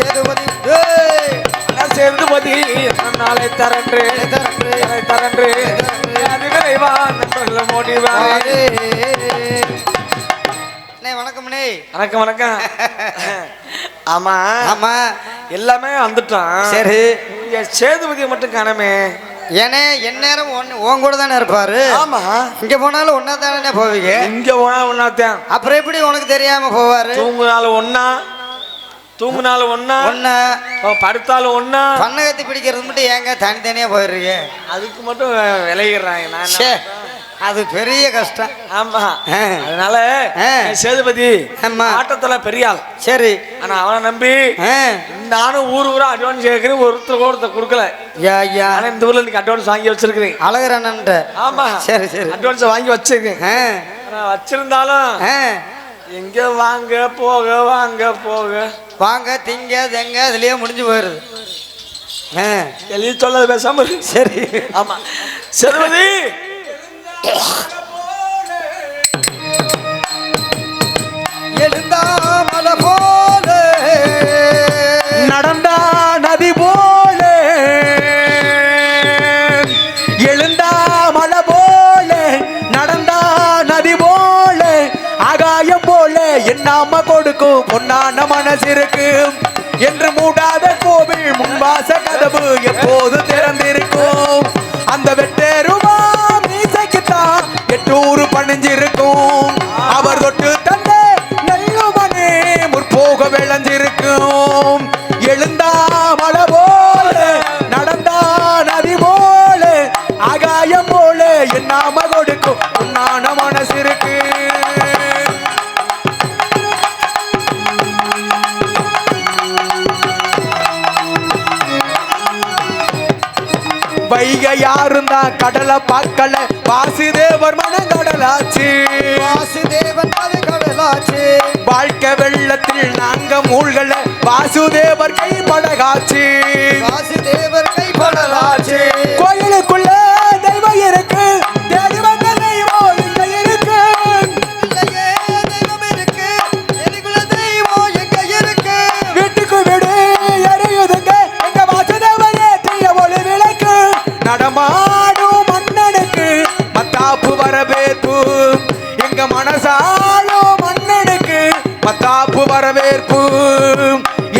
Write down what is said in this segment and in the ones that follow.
சேதுபதி. சேதுபதி. நாளை தரன்று. தரன்று. தரன்று. அது விரைவா நண்பர்கள் முடிவாரே. அண்ணே வணக்கம்ண்ணே வணக்கம் வணக்கம். ஆமா. ஆமா. எல்லாமே வந்துட்டான். சரி. சேதுபதியை மட்டும் காணமே. ஏனே எந்நேரம் ஒன்னு உன் கூட தானே இருப்பாரு? ஆமா. இங்க போனாலும் ஒன்னா தானே போவீங்க? இங்க போனா அப்புறம் எப்படி உனக்கு தெரியாம போவாரு? தூங்குனாலும் ஒன்னா. தூங்குனாலும் ஒன்னா ஒன்னா படுத்தாலும் ஒன்னா பண்ணகத்தி பிடிக்கிறது மட்டும் ஏங்க தனித்தனியா போயிடுறீங்க? அதுக்கு மட்டும் விளையிடுறாங்க நான்? அது பெரிய கஷ்டம். ஆமா. அதனால. சேதுபதி. ஆட்டத்துல பெரிய ஆள். சரி. ஆனா அவனை நம்பி. நானும் ஊர் ஊரா அட்வான்ஸ் கேட்கிறேன் ஒருத்தர் ஒருத்தர் கொடுக்கல. யா யா. ஆனா இந்த ஊர்ல இன்னைக்கு அட்வான்ஸ் வாங்கி வச்சிருக்கிறேன். அழகரண்ணன்ட்ட ஆமா. சரி சரி. அட்வான்ஸ் வாங்கி வச்சிருக்கேன். வச்சிருந்தாலும். எங்க வாங்க போக வாங்க போக. வாங்க திங்க தெங்க அதுலயே முடிஞ்சு போயிருது எழுதி சொல்லாத பேசாம. சரி. ஆமா. சேதுபதி! எழுந்தா மலை போல நாம கொடுக்கும். பொன்னான மனசிற்கு என்று மூடாத கோவில் முன்வாச கதவு எப்போது திறந்திருக்கும்? அந்த வெட்டேருமா மீசைக்குத்தான் எட்டூறு பணிஞ்சிருக்கும். அவர் தொட்டு தந்த நல்லுமனே முற்போக விளைஞ்சிருக்கும். எழுந்தா மழை போல நடந்தா நதி போல ஆகாயம் போல என்னாம வைகை யாரும் தான் கடலை பார்க்கல? வாசுதேவர் மனங்கடலாச்சு வாசுதேவன் அது கடலாச்சு. வாழ்க்கை வெள்ளத்தில் நாங்க மூழ்கல வாசுதேவர் கை படகாச்சு. வாசுதேவர் கைப்படலாச்சு கோயிலுக்குள்ள தெய்வம் இருக்கு. எங்க மனசாலோ மன்னனுக்கு மத்தாப்பு வரவேற்பு.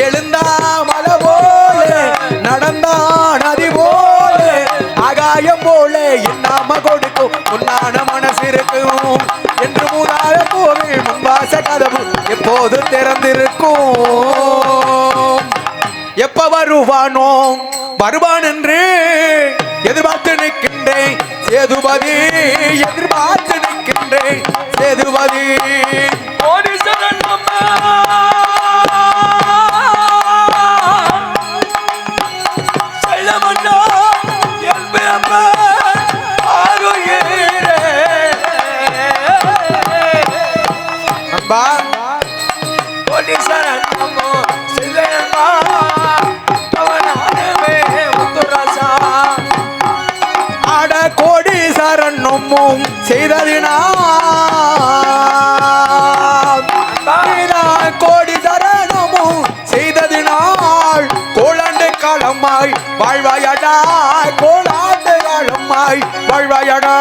எழுந்தா மலை போல நடந்தா நதி போல ஆகாயம் போல என்னாம கொடுக்கும். உன்னான மனசு இருக்கும். என்று மூதாத கோவில் முன்வாச கதவு எப்போது திறந்திருக்கும்? எப்ப வருவானோ வருவான் என்று எதிர்பார்த்து நிற்கின்றேன். சேதுபதி எதிர்பார்த்து நிற்கின்றேன் வாழ்வாயடா கோலாண்டு வாழ்வாயடா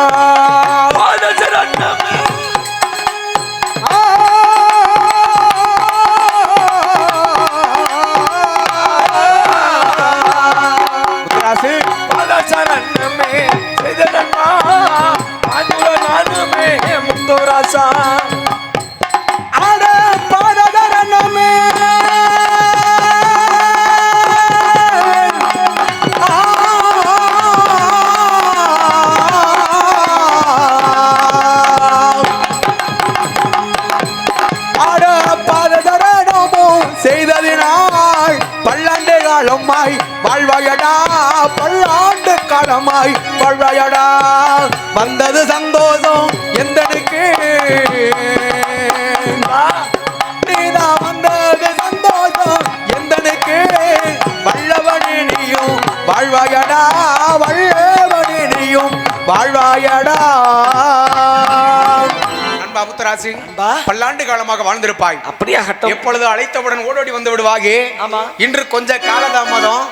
வந்தது சந்தோஷம் எந்தனுக்கு வல்லவனே நீயும் வாழ்வாயடா வல்லவனே நீயும் வாழ்வாயடா அன்பா முத்துராசு. பல்லாண்டு காலமாக வாழ்ந்திருப்பாய் அப்படியா எப்பொழுது அழைத்தவுடன் ஓடோடி வந்து விடுவாகே ஆமா. இன்று கொஞ்சம் காலதாமதம்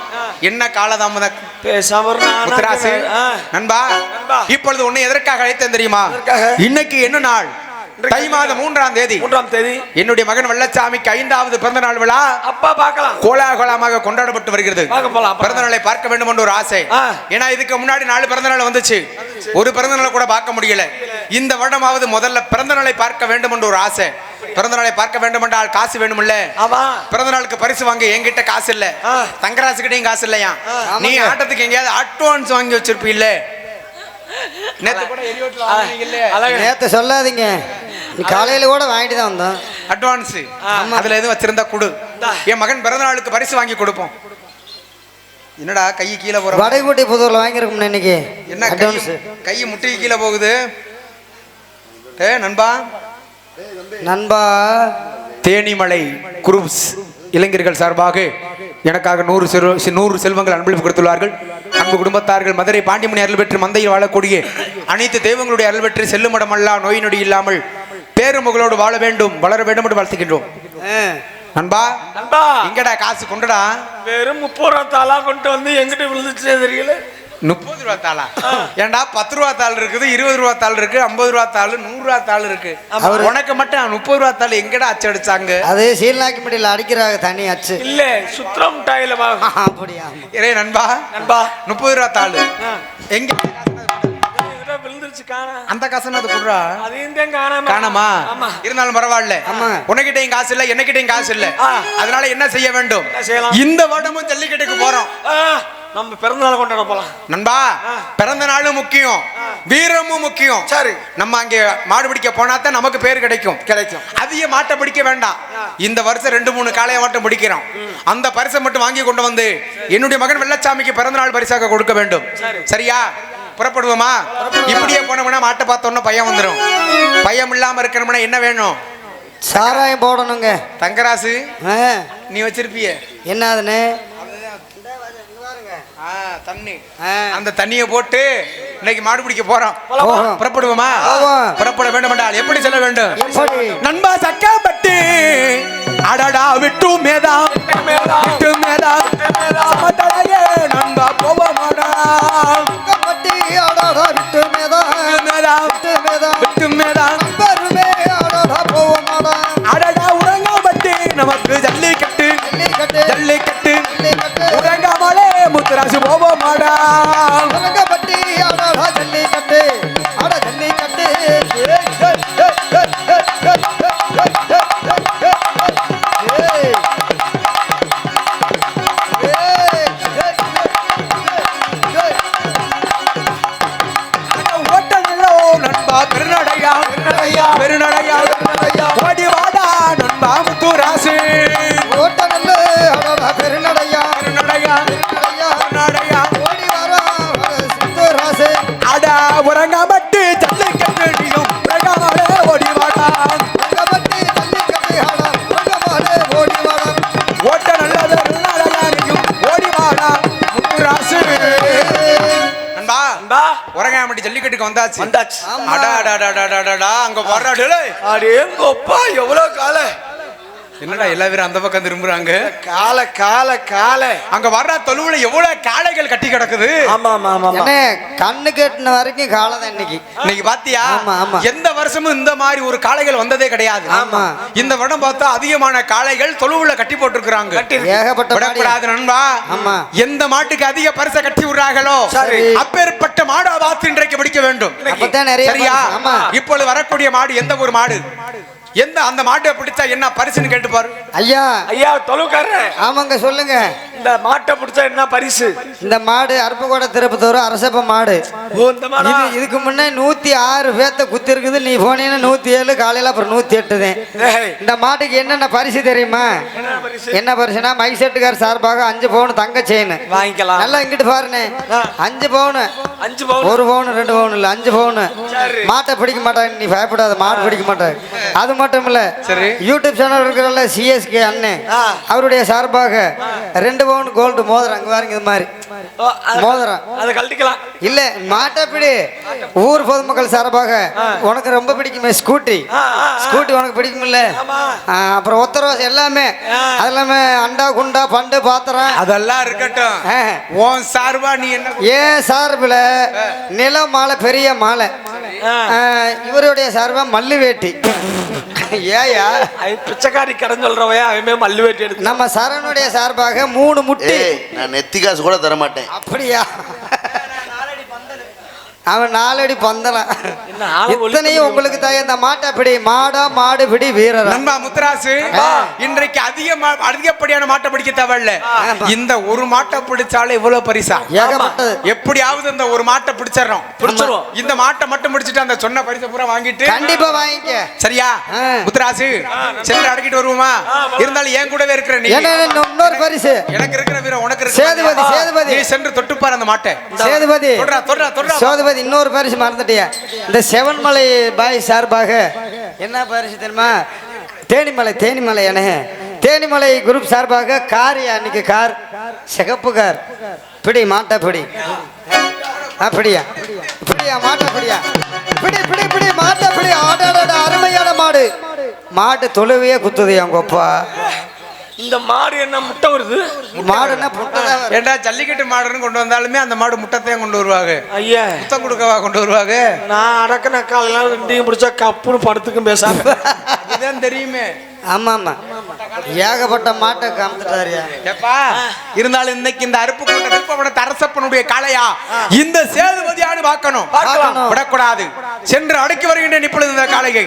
என்ன காலதாமதம். நண்பா. இப்பொழுது உன்னை எதற்காக அழைத்தேன் தெரியுமா? இன்னைக்கு என்ன நாள் தை மாதம் மூன்றாம் தேதி. மூன்றாம் தேதி. என்னுடைய மகன் வெள்ளச்சாமிக்கு ஐந்தாவது பிறந்த நாள் விழா அப்பா பார்க்கலாம். கோலாகலமாக கொண்டாடப்பட்டு வருகிறது. பிறந்த நாளை பார்க்க வேண்டும் என்ற ஒரு ஆசை. ஏன்னா இதுக்கு முன்னாடி நாலு பிறந்த நாள் வந்துச்சு. ஒரு பிறந்த நாளை கூட பார்க்க முடியல. இந்த வருடமாவது முதல்ல பிறந்த நாளை பார்க்க வேண்டும் என்ற ஒரு ஆசை. பிறந்த நாளை பார்க்க வேண்டும் என்றால் காசு வேணும்ல ஆமா. பிறந்த நாளுக்கு பரிசு வாங்க என்கிட்ட காசு இல்ல. தங்கராசு கிட்டையும் காசு இல்லையா? நீ. ஆட்டத்துக்கு எங்கேயாவது அட்வான்ஸ் வாங்கி வச்சிருப்பீல்ல. நேத்து கூட நேத்து சொல்லாதீங்க. நீ காலையில கூட வாங்கிட்டு தான் வந்தோம் அட்வான்ஸ். அதுல எதுவும் வச்சிருந்தா கொடு. என் மகன் பிறந்த நாளுக்கு பரிசு வாங்கி கொடுப்போம். என்னடா கை கீழே போற வடைகுட்டி புதூர்ல வாங்கியிருக்கோம் இன்னைக்கு. என்ன அட்வான்ஸ் கை முட்டி கீழே போகுது. ஏ நண்பா. நண்பா. தேனிமலை குரூப்ஸ் இளைஞர்கள் சார்பாக எனக்காக நூறு செல்வ நூறு செல்வங்கள் அன்பளிப்பு கொடுத்துள்ளார்கள். அன்பு குடும்பத்தார்கள் மதுரை பாண்டிமணி அருள் பெற்று மந்தையில் வாழக்கூடிய அனைத்து தெய்வங்களுடைய அருள் பெற்று செல்லுமடமல்லா நோய் நொடி இல்லாமல் பேருமுகளோடு வாழ வேண்டும் வளர வேண்டும் என்று வாழ்த்துகின்றோம். நண்பா நண்பா. எங்கடா காசு கொண்டுடா? வெறும் முப்பது ரூபா தாளா கொண்டு வந்து எங்கிட்ட விழுந்துச்சு தெரியல. முப்பது ரூபா தாளா? ஏன்டா பத்து ரூபா தாள் இருக்குது இருபது ரூபா தாள் இருக்கு ஐம்பது ரூபா தாள் நூறு ரூபா தாள் இருக்கு. உனக்கு மட்டும் முப்பது ரூபா தாள் எங்கடா அச்சடிச்சாங்க அது சீல்நாக்கி முடியல அடிக்கிறாங்க தனி அச்சு. இல்ல சுத்திரம் டாயில அப்படியா? இரே நண்பா நண்பா. முப்பது ரூபா தாள். எங்க விழுந்துருச்சு காணா. அந்த காசு அது கொடுறா? அதையும் தான் காணாம இருந்தாலும் பரவாயில்ல. உனக்கிட்டையும் காசு இல்ல என்னகிட்டையும் காசு இல்ல. அதனால என்ன செய்ய வேண்டும்? இந்த வருடமும் ஜல்லிக்கட்டுக்கு போறோம். நம்ம பிறந்த நாள் கொண்டாட போலாம். நண்பா பிறந்த நாளும் முக்கியம். வீரமும் முக்கியம். சரி. நம்ம அங்கே மாடு பிடிக்க போனா தான் நமக்கு பேர் கிடைக்கும். கிடைக்கும். அதிக மாட்டை பிடிக்க வேண்டாம். இந்த வருஷம் ரெண்டு மூணு காளைய மாட்டம் பிடிக்கிறோம். அந்த பரிசை மட்டும் வாங்கி கொண்டு வந்து என்னுடைய மகன் வெள்ளச்சாமிக்கு பிறந்த நாள் பரிசாக கொடுக்க வேண்டும். சரி. சரியா? புறப்படுவோமா? இப்படியே போனோம்னா மாட்டை பார்த்தோன்னா பையன் வந்துடும் பையன் இல்லாம இருக்கணும்னா என்ன வேணும்? சாராயம் போடணுங்க. தங்கராசு? நீ வச்சிருப்பிய. என்ன அதுன்னு? தண்ணி. அந்த தண்ணியை போட்டு இன்னைக்கு மாடு பிடிக்க போறோம். புறப்படுவோமா. புறப்பட வேண்டும் என்றால் எப்படி செல்ல வேண்டும்? நண்பா சக்காப்பட்டு அடடா விட்டு மேதா. விட்டு மேதா. நண்பா போவோமாடா. நண்பா பெருநடையா பெருநடையா ஓடி வாடா நண்பா முத்துராசு. ஓட்டநல்லு ஆடாடா பெருநடையா. பெருநடையா பெருநடையா. பெருநடையா. ஓடி வரா சித்தராசு. அடா ஜல்லிக்கட்டு ஜல்லிக்கட்டுக்கு வந்தாச்சு. வந்தாச்சு. அடா அடா அடா அடா, அடா, அங்க வர்றா டேய். அடேங்கப்பா எவ்வளவு கால என்னடா எல்லா பேரும் அந்த பக்கம் திரும்புறாங்க? கால கால கால. அங்க வர்ற தொழுவுல எவ்வளவு காளைகள் கட்டி கிடக்குது? ஆமா ஆமா ஆமா கண்ணு கெட்டின வரைக்கும் காலதான் இன்னைக்கு. இன்னைக்கு பாத்தியா? ஆமா, ஆமா. எந்த வருஷமும் இந்த மாதிரி ஒரு காளைகள் வந்ததே கிடையாது. ஆமா. இந்த வருடம் பார்த்தா அதிகமான காளைகள் தொழுவுல கட்டி போட்டிருக்கிறாங்க. ஏகப்பட்ட. விடக்கூடாது நண்பா. ஆமா. எந்த மாட்டுக்கு அதிக பரிசை கட்டி விடுறாங்களோ. அப்பேற்பட்ட மாடா பார்த்து இன்றைக்கு பிடிக்க வேண்டும். சரியா. இப்பொழுது வரக்கூடிய மாடு எந்த ஒரு மாடு? எந்த அந்த மாட்டை பிடிச்சா என்ன பரிசுன்னு கேட்டு பாரு. ஐயா. ஐயா தொழுக்காரர் ஆமாங்க சொல்லுங்க. இந்த மாட்டை பிடிச்சா என்ன பரிசு? இந்த மாடு அருப்புக்கோட்டை திருப்பத்தூர் அரசப்ப மாடு. இதுக்கு முன்னே நூத்தி ஆறு பேத்த குத்தி இருக்குது நீ போனீங்கன்னா நூத்தி ஏழு காலையில அப்புறம் நூத்தி எட்டு இந்த மாட்டுக்கு என்னென்ன பரிசு தெரியுமா? என்ன பரிசு? என்ன பரிசுனா மைக் செட்டுக்கார் சார்பாக அஞ்சு பவுன் தங்க செயின். வாங்கிக்கலாம். நல்லா இங்கிட்டு ஆ. அஞ்சு பவுனு. அஞ்சு பவுன் ஒரு பவுன் ரெண்டு பவுன் இல்ல அஞ்சு பவுன். மாட்டை பிடிக்க மாட்டாங்க நீ பயப்படாத மாடு பிடிக்க மாட்டாங்க அது மட்டும் இல்ல சரி. யூடியூப் சேனல் இருக்கிறல்ல சிஎஸ்கே அண்ணன். அவருடைய சார்பாக ரெண்டு பவுன் கோல்டு மோதிரம் அங்க பாருங்க இது மாதிரி மோதிரம். அதை கழட்டிக்கலாம். இல்ல மாட்டப்பிடி ஊர் பொதுமக்கள் சார்பாக உனக்கு ரொம்ப பிடிக்குமே ஸ்கூட்டி. ஸ்கூட்டி உனக்கு பிடிக்குமில்ல? ஆமா. ஆ, அப்புறம் ஒத்தரோஸ் எல்லாமே. அது எல்லாமே அண்டா குண்டா பண்டு பாத்திரம். அதெல்லாம் இருக்கட்டும். உன் சார்பா நீ என்ன ஏன் சார்பில் நில மாலை பெரிய மாலை. இவருடைய சார்பா மல்லு வேட்டி ஏயா? அது பிச்சைக்காரி கடன் சொல்றவையா? அவன் மல்லு வெட்டி எடுத்து. நம்ம சரணுடைய சார்பாக மூணு முட்டி. நான் நெத்தி காசு கூட தர மாட்டேன் அப்படியா? அவன் நாலடி பந்தலாம் இத்தனையும்? உங்களுக்கு தான் இந்த மாட்டை பிடி மாடா மாடு பிடி வீரரா. நண்பா முத்துராசு இன்றைக்கு அதிக மா- அதிகப்படியான மாட்டை பிடிக்க தேவையில்ல. இந்த ஒரு மாட்டை பிடிச்சாலே இவ்வளவு பரிசா? எப்படியாவது இந்த ஒரு மாட்டை பிடிச்சிடறோம். பிடிச்சிருவோம். இந்த மாட்டை மட்டும் பிடிச்சிட்டு அந்த சொன்ன பரிசை பூரா வாங்கிட்டு கண்டிப்பா வாங்கிக்க. சரியா. முத்துராசு சென்று அடக்கிட்டு வருவோமா? இருந்தாலும் என் கூடவே இருக்கிற நீ. இன்னொரு பரிசு? எனக்கு இருக்கிற வீரம் உனக்கு சேதுபதி. சேதுபதி. நீ சென்று தொட்டுப்பார் அந்த மாட்டை. சேதுபதி. தொடுறா தொடுறா தொடுறா. சோதுபதி இன்னொரு பரிசு மறந்துட்டியா. இந்த செவன்மலை பாய் சார்பாக என்ன பரிசு தெரியுமா? தேனிமலை தேனிமலை என தேனிமலை குரூப் சார்பாக கார் அன்னைக்கு கார். சிகப்பு கார். பிடி மாட்டை பிடி. அப்படியா பிடியா? மாட்டா பிடியா? பிடி பிடி பிடி மாட்டா பிடி. ஆடாட அருமையான மாடு. மாட்டு தொழுவையே குத்துது என் கொப்பா இந்த மாடு என்ன முட்டை வருது? புட்டதான் வரும். ஏண்டா ஜல்லிக்கட்டு மாடுன்னு கொண்டு வந்தாலுமே அந்த மாடு முட்டத்தையும் கொண்டு வருவாங்க. ஐயா. முத்தம் கொடுக்கவா கொண்டு வருவாங்க? நான் அடக்கின காலெல்லாம் ரெண்டையும் பிடிச்சா கப்புன்னு படுத்துக்கும் பேசாம. இதுதான் தெரியுமே. ஆமா ஆமா ஏகப்பட்ட மாட்டை காமிச்சிட்டாரியா. எப்பா இருந்தாலும் இன்னைக்கு இந்த அருப்பு கொண்ட திருப்பவன தரசப்பனுடைய காளையா? இந்த சேதுபதியானு பார்க்கணும். விடக்கூடாது. சென்று அடக்கி வருகின்றேன் இப்பொழுது இந்த காளையை.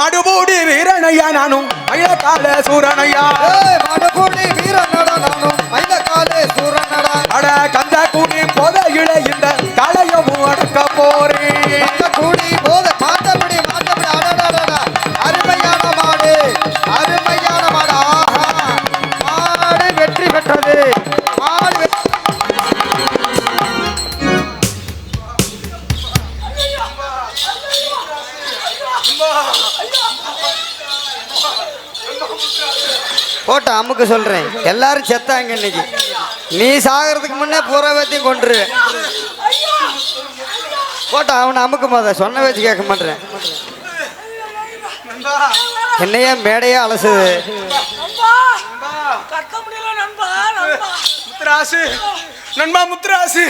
மடுபோடி வீரனையா நானும் மயில கால சூரனையா. ஏய், மடப்பூடி வீரனடா நானும் மயிலக்காலே சூரனடா. அட கந்த கூடி போதையில இந்த காளையமும் அடக்க போறேன். கூடி போட்டு அமுக்கு சொல்றேன். எல்லாரும் செத்தாங்க இன்னைக்கு. நீ சாகிறதுக்கு முன்னே பூரா பேத்தையும் கொண்டுரு போட்டு அவனை அமுக்கு போத சொன்ன வச்சு கேட்க மாட்டேன் என்னையா மேடையே அலசுது. கட்ட முடியல நண்பா நண்பா. முத்துராசு நண்பா முத்துராசு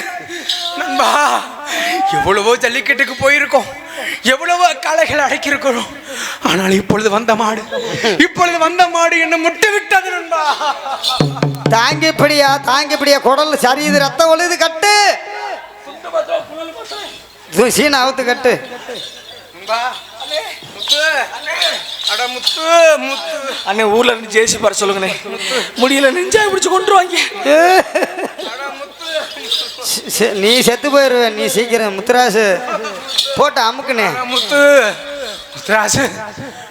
நண்பா. எவ்வளவோ ஜல்லிக்கட்டுக்கு போயிருக்கோம். எவ்வளவோ காளைகள் அடக்கியிருக்கிறோம் ஆனால் இப்பொழுது வந்த மாடு இப்பொழுது வந்த மாடு என்ன முட்டு விட்டது நண்பா. தாங்கி பிடியா தாங்கி பிடியா குடல் சரியுது ரத்தம் ஒழுது கட்டு. இது சீன அவுத்து கட்டு. நண்பா முத்து அட முத்து முத்து. அண்ணே ஊர்ல இருந்து ஜேசி பாரு சொல்லுங்கண்ணே. முடியல நெஞ்சா பிடிச்சு கொண்டு வாங்க சி- சி- நீ செத்து போயிருவ நீ சீக்கிரம் முத்துராசு. போட்டு அமுக்குனே. முத்து. முத்துராசு.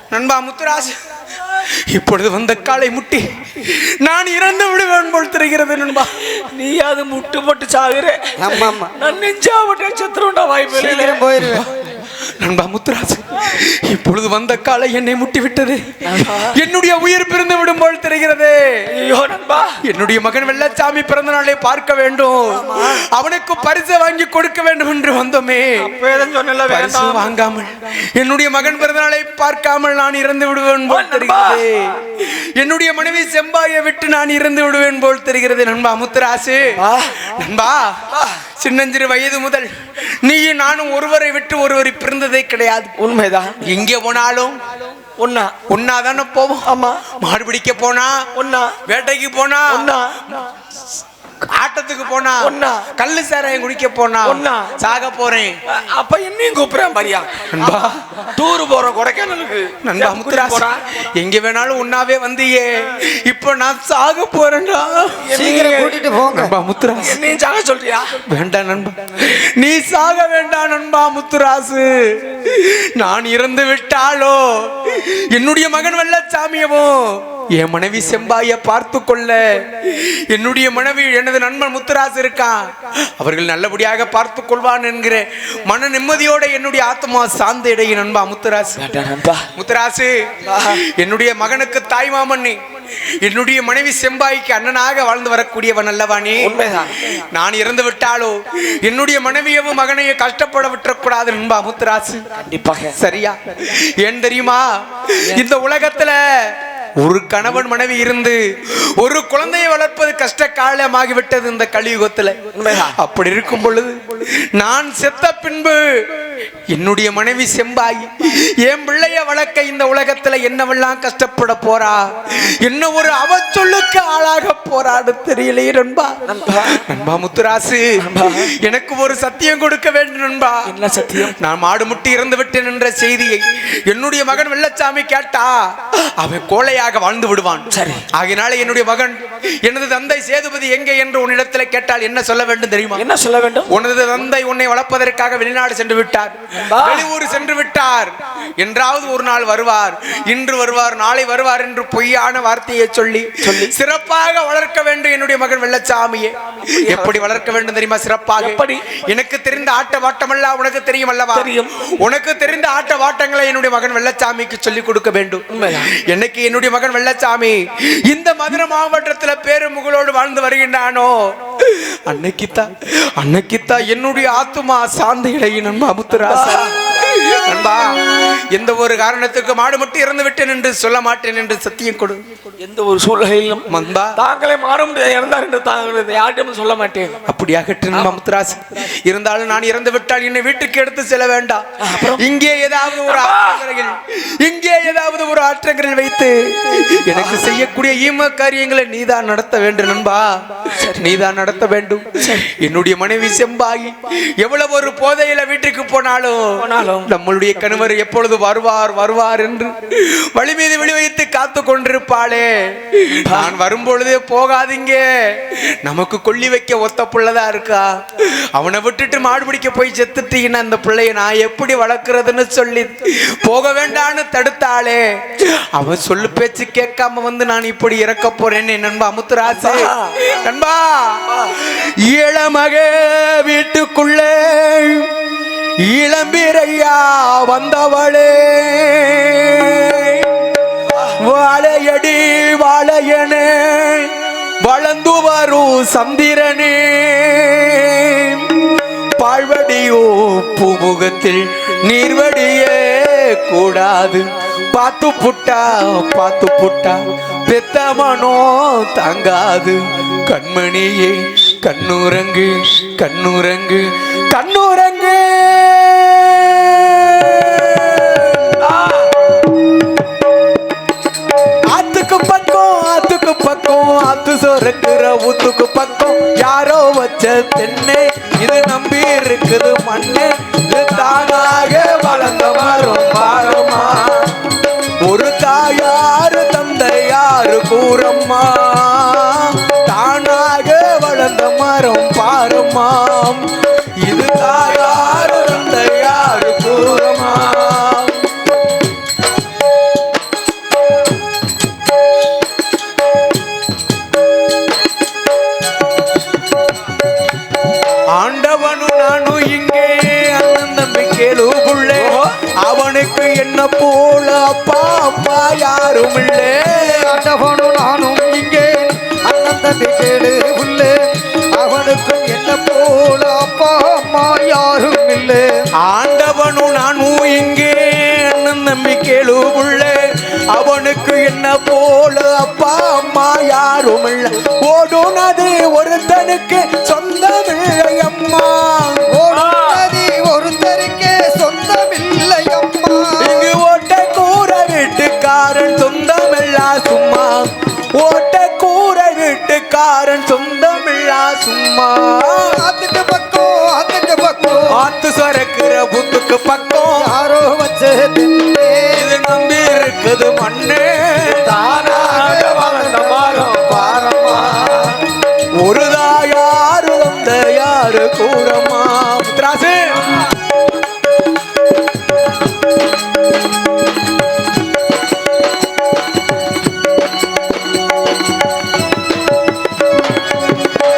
நண்பா முத்துராசு. இப்பொழுது வந்த காலை முட்டி. நான் இறந்து விடுவேன் போல் தெரிகிறது நண்பா. நீ அது முட்டு போட்டு சாகுற. ஆமா ஆமா நான் நெஞ்சா போட்டு செத்துருண்டா வாய்ப்பு போயிருவேன் நண்பா முத்துராஜ் இப்பொழுது வந்த காலை என்னை முட்டி விட்டது என்னுடைய உயிர் பிறந்து விடும் போல் தெரிகிறது. ஐயோ நண்பா. என்னுடைய மகன் வெள்ளச்சாமி பிறந்த நாளை பார்க்க வேண்டும். அவனுக்கு பரிசு வாங்கி கொடுக்க வேண்டும் என்று வந்தோமே. பரிசு வாங்காமல் என்னுடைய மகன் பிறந்த நாளை பார்க்காமல் நான் இறந்து விடுவேன் போல் தெரிகிறது. என்னுடைய மனைவி செம்பாயை விட்டு நான் இறந்து விடுவேன் போல் தெரிகிறது நண்பா முத்துராசு. நண்பா சின்னஞ்சிறு வயது முதல் நீயும் நானும் ஒருவரை விட்டு ஒருவர் பிறந்ததே கிடையாது. உண்மைதான். எங்கே போனாலும் ஒன்னா ஒன்னா தானே போவோம். ஆமா. மாடு பிடிக்க போனா ஒன்னா வேட்டைக்கு போனா ஒன்னா ஆட்டத்துக்கு போனா ஒண்ணா. கல்லு சாராயம் குடிக்க போனா ஒண்ணா. சாக போறேன். அப்ப என்னையும் கூப்பிடுறேன் பாரியா. நண்பா. டூர் போறோம் கொடைக்கானலுக்கு. நண்பா முத்துராசு. எங்க வேணாலும் உன்னாவே வந்தியே. இப்போ நான் சாக போறேன்டா. சீக்கிரம் கூட்டிட்டு போங்க. நண்பா முத்துராசு. என்னையும் சாக சொல்றியா? வேண்டாம் நண்பா. நீ சாக வேண்டாம் நண்பா முத்துராசு. நான் இறந்து விட்டாலோ? என்னுடைய மகன் வெள்ளச்சாமியவோ என் மனைவி செம்பாய பார்த்து கொள்ள என்னுடைய மனைவி எனது நண்பன் முத்துராசு இருக்கான் அவர்கள் நல்லபடியாக பார்த்து கொள்வான் என்கிற மன நிம்மதியோட என்னுடைய ஆத்மா சார்ந்த இடையே நண்பா முத்துராசு முத்துராசு என்னுடைய மகனுக்கு தாய் மாமன் என்னுடைய மனைவி செம்பாய்க்கு அண்ணனாக வாழ்ந்து வரக்கூடியவன் அல்லவானே நான் இறந்து விட்டாலோ? என்னுடைய மனைவியவும் மகனையும் கஷ்டப்பட விட்டுறக்கூடாது நண்பா முத்துராசு. கண்டிப்பாக. சரியா? ஏன் தெரியுமா? இந்த உலகத்துல ஒரு கணவன் மனைவி இருந்து ஒரு குழந்தையை வளர்ப்பது கஷ்ட காலமாகிவிட்டது இந்த கலியுகத்துல. அப்படி இருக்கும் பொழுது நான் செத்த பின்பு என்னுடைய மனைவி செம்பாய் என் பிள்ளைய வளர்க்க இந்த உலகத்துல என்னவெல்லாம் கஷ்டப்பட போறா? என்ன ஒரு அவச்சொல்லுக்கு ஆளாக போறான்னு தெரியலையே நண்பா. நண்பா. முத்துராசு எனக்கு ஒரு சத்தியம் கொடுக்க வேண்டும் நண்பா. என்ன சத்தியம்? நான் மாடு முட்டி இறந்து விட்டேன் என்ற செய்தியை என்னுடைய மகன் வெள்ளச்சாமி கேட்டா அவன் கோழையாக வாழ்ந்து விடுவான். சரி. ஆகையினால என்னுடைய மகன் எனது தந்தை சேதுபதி எங்கே? என்று உன்னிடத்தில் கேட்டால் என்ன சொல்ல வேண்டும் தெரியுமா? என்ன சொல்ல வேண்டும்? உனது தந்தை உன்னை வளர்ப்பதற்காக வெளிநாடு சென்று விட்டார். நண்பா. வெளியூர் சென்று விட்டார். என்றாவது ஒரு நாள் வருவார். இன்று வருவார் நாளை வருவார் என்று பொய்யான வார்த்தையை சொல்லி சொல்லி. சிறப்பாக வளர்க்க வேண்டும் என்னுடைய மகன் வெள்ளச்சாமியை. எப்படி வளர்க்க வேண்டும் தெரியுமா? சிறப்பாக. எப்படி? எனக்கு தெரிந்த ஆட்ட வாட்டமெல்லாம் உனக்கு தெரியும் அல்லவா? தெரியும். உனக்கு தெரிந்த ஆட்ட வாட்டங்களை என்னுடைய மகன் வெள்ளச்சாமிக்கு சொல்லிக் கொடுக்க வேண்டும். என்னைக்கு என்னுடைய மகன் வெள்ளச்சாமி இந்த மதுரை மாவட்டத்துல பேருமுகளோடு வாழ்ந்து வருகின்றானோ? அன்னைக்குத்தான். அன்னைக்குத்தான் என்னுடைய ஆத்துமா சாந்த இடையின் நண்பா முத்துராசா நண்பா எந்த ஒரு காரணத்துக்கு மாடு மட்டும் இறந்து விட்டேன் என்று சொல்ல மாட்டேன் என்று சத்தியம் கொடு. எந்த ஒரு சூழ்நிலையிலும் மந்தா தாங்களே மாற முடியாது இறந்தார் என்று தாங்கள் யார்கிட்டும் சொல்ல மாட்டேன். அப்படியாகட்டும் நண்பா முத்துராசு. இருந்தாலும் நான் இறந்து விட்டால் என்னை வீட்டுக்கு எடுத்து செல்ல வேண்டாம். இங்கே ஏதாவது ஒரு ஆற்றங்கரையில் இங்கே ஏதாவது ஒரு ஆற்றங்கரையில் வைத்து எனக்கு செய்யக்கூடிய ஈம காரியங்களை நீதான் நடத்த வேண்டும் நண்பா. நீதான் நடத்த வேண்டும். என்னுடைய மனைவி செம்பாகி எவ்வளவு ஒரு போதையில வீட்டுக்கு போனாலும். நம்மளுடைய கணவர் எப்பொழுது வருவார் வருவார் என்று வழி மீது விழி வைத்து காத்து கொண்டிருப்பாளே. நான் வரும்பொழுதே போகாதீங்க. நமக்கு கொல்லி வைக்க ஒத்த புள்ளதா இருக்கா? அவனை விட்டுட்டு மாடு பிடிக்க போய் செத்துட்டீங்கன்னா அந்த பிள்ளைய நான் எப்படி வளர்க்கறதுன்னு சொல்லி போக வேண்டான்னு தடுத்தாளே. அவன் சொல்லு பேச்சு கேட்காம வந்து நான் இப்படி இறக்க போறேன்னு நண்பா அமுத்துராசு. நண்பா இளமக வீட்டுக்குள்ளே இளம்பிரையா வந்தவளே. வாழையடி வாழையனே வளர்ந்து வரும் சந்திரனே. பாழ்வடியோ பூமுகத்தில் நீர்வடியே கூடாது. பார்த்து புட்டா பார்த்து புட்டா பெத்தமனோ தாங்காது. கண்மணியே கண்ணுரங்கு கண்ணுரங்கு கண்ணுரங்கு. ஆத்துக்கு பக்கம் ஆத்துக்கு பக்கம் ஆத்து சொரக்குற ஊத்துக்கு பக்கம். யாரோ வச்ச தென்னை இது நம்பி இருக்குது மண்ணு. பூரம்மா தானாக வளர்ந்த மரம் பாரம்மா யாரும் இல்லை ஓடுனது ஒருத்தனுக்கு சொந்தமில்லை அம்மா. ஓடுனதி ஒருத்தருக்கே சொந்தமில்லை அம்மா. இங்கு ஓட்ட கூற வீட்டுக்காரன் சொந்தமில்லா சும்மா. ஓட்ட கூற வீட்டுக்காரன் சொந்தமில்லா சும்மா. ஆத்துக்கு பக்கம் ஆத்துக்கு பக்கம். ஆத்து சொரக்கிற புத்துக்கு பக்கம். யாரோ வச்ச கூடமா முத்ராசு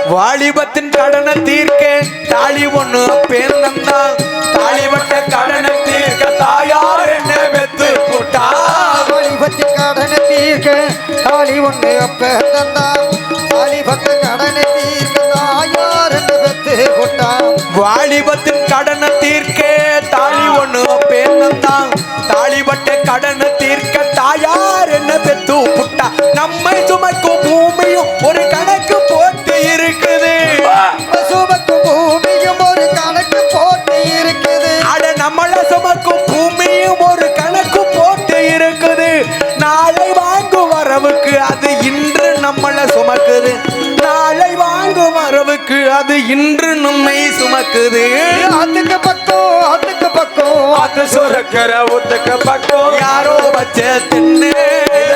வாலிபத்தின் கடனை தீர்க்க தாலி ஒண்ணு அப்பேர் தந்தா. தாலிபட்ட கடனை தீர்க்க தாயார் என்ன வெத்து போட்டா. வாலிபத்தின் கடனை தீர்க்க தாலி ஒண்ணு அப்பேர் தாலிபட்ட கடனை வாலிபத்து போக்கு அது இன்று நம்மை சுமக்குது. அதுக்கு பக்கம் அதுக்கு பக்கம். அது சொரக்கிற ஒத்துக்கு பக்கம். யாரோ வச்ச தின்னு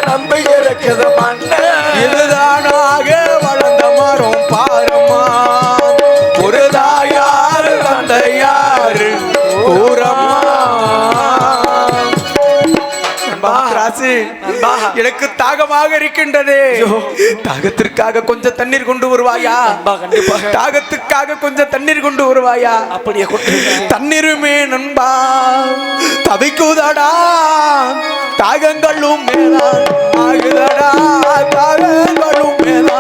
நம்ப இருக்குது மண்ணு. எனக்கு தாகமாக இருக்கின்றது. தாகத்திற்காக கொஞ்சம் தண்ணீர் கொண்டு வருவாயா? தாகத்துக்காக கொஞ்சம் தண்ணீர் கொண்டு வருவாயா? அப்படியே தண்ணீருமே நண்பா தவிக்குதடா தாகங்களும் மேலா தாகங்களும் மேலா